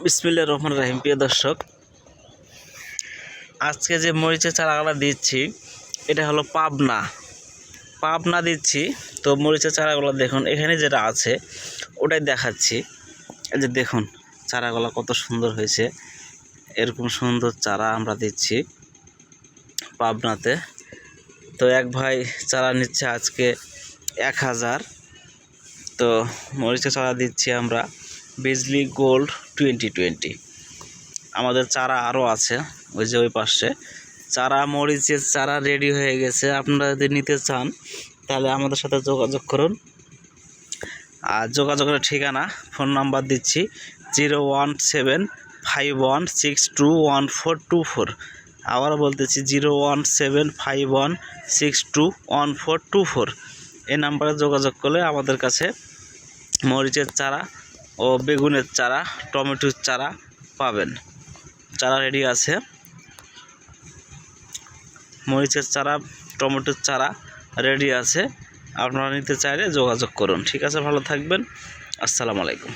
বিসমিল্লা রহমান রাহিম, প্রিয় দর্শক, আজকে যে মরিচের চারাগুলো দিচ্ছি, এটা হলো পাবনা। পাবনা দিচ্ছি, তো মরিচের চারাগুলো দেখুন, এখানে যেটা আছে, ওটাই দেখাচ্ছি। এই যে দেখুন, চারাগুলো কত সুন্দর হয়েছে। এরকম সুন্দর চারা আমরা দিচ্ছি পাবনাতে। তো এক ভাই চারা নিচ্ছে আজকে এক হাজার। তো মরিচের চারা দিচ্ছি আমরা। বিজলি গোল্ড টোয়েন্টি টোয়েন্টি আমাদের চারা আরও আছে, ওই যে ওই পাশে। চারা মরিচের চারা রেডি হয়ে গেছে, আপনারা যদি নিতে চান, তাহলে আমাদের সাথে যোগাযোগ করুন। আর যোগাযোগের ঠিকানা, ফোন নাম্বার দিচ্ছি zero one seven five one six two one four two four আবার বলতেছি zero one seven five one six two one four two four এই নাম্বারে যোগাযোগ করলে আমাদের কাছে মরিচের চারা ও বেগুনের চারা, টমেটোর চারা পাবেন। চারা রেডি আছে। মরিচের চারা, টমেটোর চারা রেডি আছে। আপনারা নিতে চাইলে যোগাযোগ করুন। ঠিক আছে, ভালো থাকবেন। আসসালামু আলাইকুম।